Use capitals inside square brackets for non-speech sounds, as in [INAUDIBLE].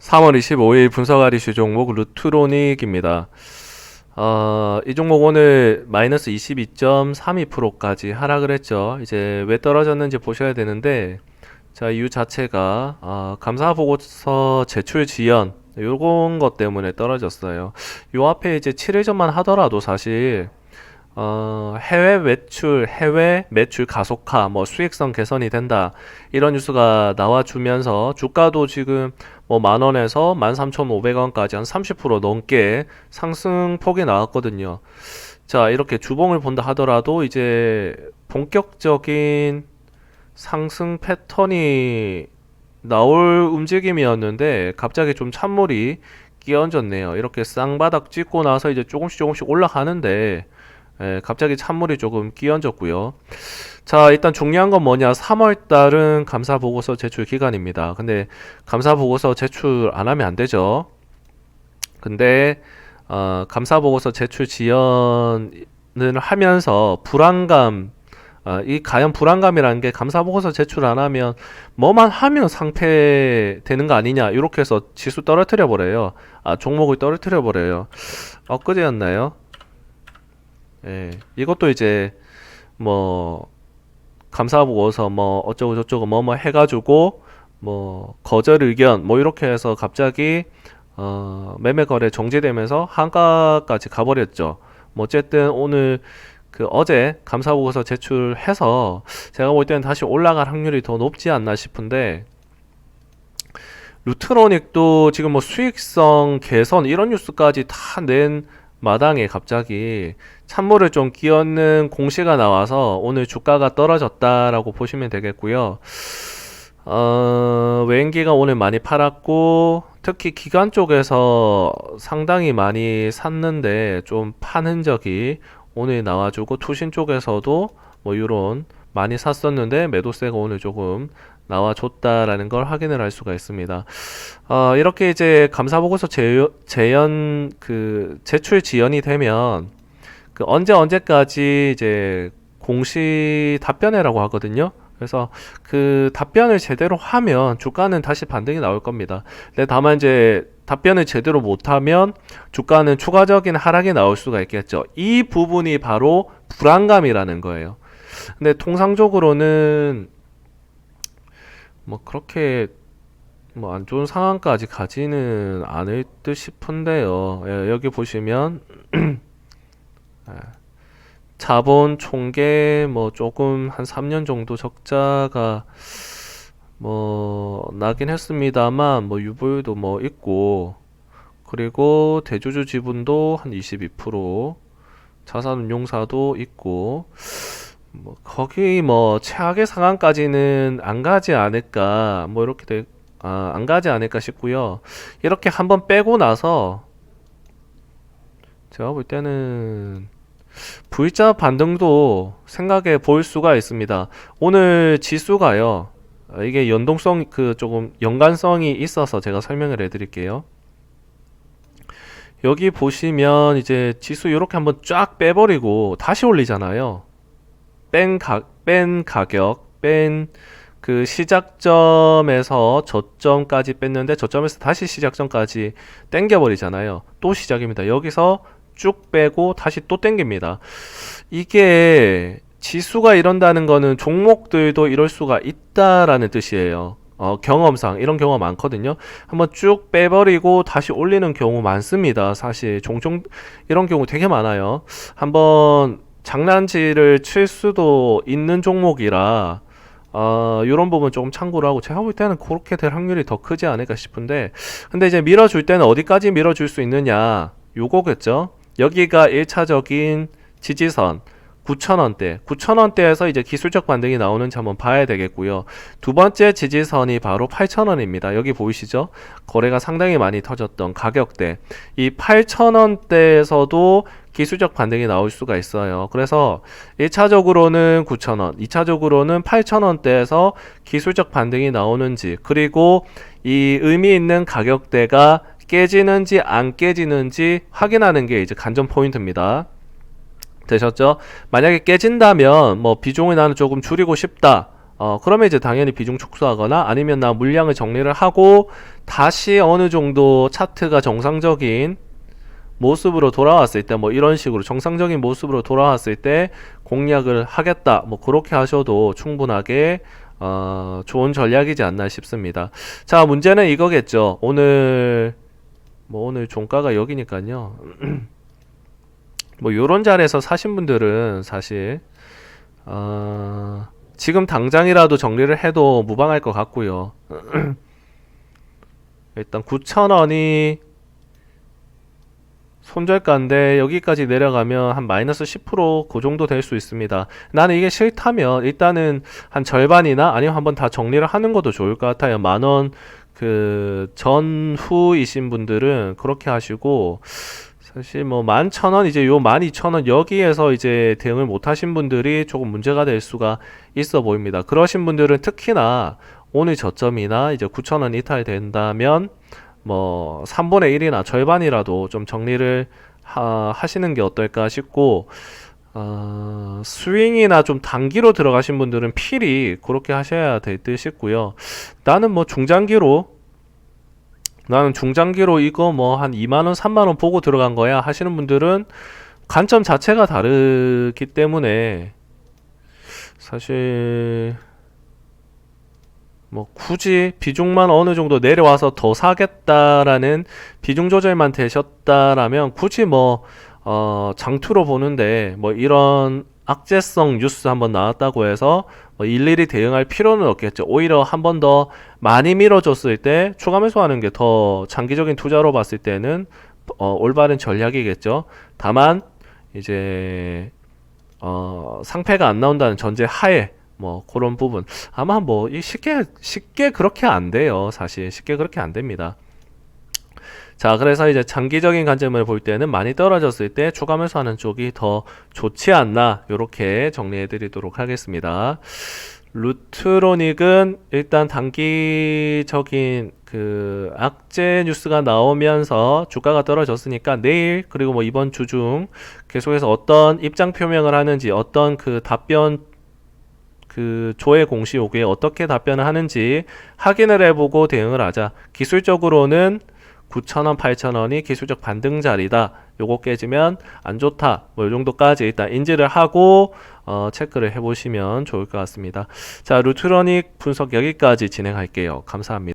3월 25일 분석할 이슈 종목 루트로닉입니다. 어, 이 종목 오늘 마이너스 22.32%까지 하락을 했죠. 이제 왜 떨어졌는지 보셔야 되는데, 자, 이유 자체가, 어, 감사 보고서 제출 지연, 요런 것 때문에 떨어졌어요. 요 앞에 이제 7일 전만 하더라도 사실, 어, 해외 매출, 해외 매출 가속화, 뭐 수익성 개선이 된다. 이런 뉴스가 나와주면서 주가도 지금 뭐 만 원에서 만 삼천 오백 원까지 한 30% 넘게 상승폭이 나왔거든요. 자, 이렇게 주봉을 본다 하더라도 이제 본격적인 상승 패턴이 나올 움직임이었는데 갑자기 좀 찬물이 끼얹었네요. 이렇게 쌍바닥 찍고 나서 이제 조금씩 조금씩 올라가는데 예, 갑자기 찬물이 조금 끼얹었고요. 자, 일단 중요한 건 뭐냐? 3월 달은 감사 보고서 제출 기간입니다. 근데 감사 보고서 제출 안 하면 안 되죠. 근데 어, 감사 보고서 제출 지연을 하면서 불안감 어, 이 가연 불안감이라는 게 감사 보고서 제출 안 하면 뭐만 하면 상패 되는 거 아니냐 이렇게 해서 지수 떨어뜨려 버려요. 아 종목을 떨어뜨려 버려요. 엊그제였나요? 예, 이것도 이제 뭐 감사 보고서 뭐 어쩌고 저쩌고 뭐 뭐 해가지고 뭐 거절 의견 뭐 이렇게 해서 갑자기 어 매매 거래 정지되면서 한가까지 가버렸죠. 뭐 어쨌든 오늘 그 어제 감사 보고서 제출해서 제가 볼 때는 다시 올라갈 확률이 더 높지 않나 싶은데 루트로닉도 지금 뭐 수익성 개선 이런 뉴스까지 다 낸 마당에 갑자기 찬물을 좀 끼얹는 공시가 나와서 오늘 주가가 떨어졌다라고 보시면 되겠고요. 어, 외인기가 오늘 많이 팔았고 특히 기관 쪽에서 상당히 많이 샀는데 좀판 흔적이 오늘 나와주고 투신 쪽에서도 뭐 이런 많이 샀었는데 매도세가 오늘 조금 나와줬다라는 걸 확인을 할 수가 있습니다. 어, 이렇게 이제 감사 보고서 재, 재연 그 제출 지연이 되면 그 언제 언제까지 이제 공시 답변회라고 하거든요. 그래서 그 답변을 제대로 하면 주가는 다시 반등이 나올 겁니다. 근데 다만 이제 답변을 제대로 못하면 주가는 추가적인 하락이 나올 수가 있겠죠. 이 부분이 바로 불안감이라는 거예요. 근데 통상적으로는 뭐 그렇게 뭐 안 좋은 상황까지 가지는 않을 듯 싶은데요. 예, 여기 보시면 예, [CLEARS THROAT] 자본 총계 뭐 조금 한 3년 정도 적자가 뭐 나긴 했습니다만 뭐 유보율도 뭐 있고 그리고 대주주 지분도 한 22% 자산운용사도 있고 뭐 거기 뭐 최악의 상황까지는 안 가지 않을까 뭐 이렇게 돼, 아, 안 가지 않을까 싶고요. 이렇게 한번 빼고 나서 제가 볼 때는 V자 반등도 생각해 볼 수가 있습니다. 오늘 지수가요. 어, 이게 연동성 그 조금 연관성이 있어서 제가 설명을 해드릴게요. 여기 보시면 이제 지수 이렇게 한번 쫙 빼버리고 다시 올리잖아요. 뺀 가, 뺀 가격, 뺀 그 시작점에서 저점까지 뺐는데 저점에서 다시 시작점까지 땡겨버리잖아요. 또 시작입니다. 여기서 쭉 빼고 다시 또 땡깁니다. 이게 지수가 이런다는 거는 종목들도 이럴 수가 있다라는 뜻이에요. 어, 경험상 이런 경우가 많거든요. 한번 쭉 빼버리고 다시 올리는 경우 많습니다. 사실 종종 이런 경우 되게 많아요. 한번 장난치를 칠 수도 있는 종목이라 어, 이런 부분 조금 참고를 하고 제가 볼 때는 그렇게 될 확률이 더 크지 않을까 싶은데 근데 이제 밀어줄 때는 어디까지 밀어줄 수 있느냐 요거겠죠. 여기가 1차적인 지지선 9,000원대, 9,000원대에서 이제 기술적 반등이 나오는지 한번 봐야 되겠고요. 두 번째 지지선이 바로 8,000원입니다. 여기 보이시죠? 거래가 상당히 많이 터졌던 가격대. 이 8,000원대에서도 기술적 반등이 나올 수가 있어요. 그래서 1차적으로는 9,000원, 2차적으로는 8,000원대에서 기술적 반등이 나오는지, 그리고 이 의미 있는 가격대가 깨지는지 안 깨지는지 확인하는 게 이제 관전 포인트입니다. 되셨죠? 만약에 깨진다면 뭐 비중을 나는 조금 줄이고 싶다. 어, 그러면 이제 당연히 비중 축소하거나 아니면 나 물량을 정리를 하고 다시 어느 정도 차트가 정상적인 모습으로 돌아왔을 때 뭐 이런 식으로 정상적인 모습으로 돌아왔을 때 공략을 하겠다 뭐 그렇게 하셔도 충분하게 어, 좋은 전략이지 않나 싶습니다. 자 문제는 이거겠죠. 오늘 뭐 오늘 종가가 여기니까요. [CLEARS THROAT] 뭐 요런 자리에서 사신 분들은 사실 어, 지금 당장이라도 정리를 해도 무방할 것 같고요. [CLEARS THROAT] 일단 9,000원이 손절가인데 여기까지 내려가면 한 마이너스 10%그 정도 될 수 있습니다. 나는 이게 싫다면 일단은 한 절반이나 아니면 한번 다 정리를 하는 것도 좋을 것 같아요. 만원 그 전후이신 분들은 그렇게 하시고 사실 뭐 11,000원 이제 요 12,000원 여기에서 이제 대응을 못 하신 분들이 조금 문제가 될 수가 있어 보입니다. 그러신 분들은 특히나 오늘 저점이나 이제 9,000원 이탈된다면 뭐 3분의 1이나 절반이라도 좀 정리를 하, 하시는 게 어떨까 싶고 어, 스윙이나 좀 단기로 들어가신 분들은 필히 그렇게 하셔야 될 듯 싶고요. 나는 뭐 중장기로 나는 중장기로 이거 뭐 한 2만 원, 3만 원 보고 들어간 거야 하시는 분들은 관점 자체가 다르기 때문에 사실 뭐 굳이 비중만 어느 정도 내려와서 더 사겠다라는 비중 조절만 되셨다라면 굳이 뭐 어, 장투로 보는데 뭐 이런 악재성 뉴스 한번 나왔다고 해서 뭐 일일이 대응할 필요는 없겠죠. 오히려 한 번 더 많이 밀어줬을 때 추가 매수하는 게 더 장기적인 투자로 봤을 때는 어, 올바른 전략이겠죠. 다만 이제 어, 상패가 안 나온다는 전제 하에 뭐 그런 부분 아마 뭐이 쉽게 쉽게 그렇게 안 돼요. 사실 쉽게 그렇게 안 됩니다. 자, 그래서 이제 장기적인 관점을 볼 때는 많이 떨어졌을 때 추가 매수하는 쪽이 더 좋지 않나 이렇게 정리해 드리도록 하겠습니다. 루트로닉은 일단 단기적인 그 악재 뉴스가 나오면서 주가가 떨어졌으니까 내일 그리고 뭐 이번 주 중 계속해서 어떤 입장 표명을 하는지 어떤 그 답변 그 조회 공시 요구에 어떻게 답변을 하는지 확인을 해보고 대응을 하자. 기술적으로는 9,000원, 8,000원이 기술적 반등 자리다. 요거 깨지면 안 좋다. 뭐 요 정도까지 일단 인지를 하고 어, 체크를 해보시면 좋을 것 같습니다. 자, 루트러닉 분석 여기까지 진행할게요. 감사합니다.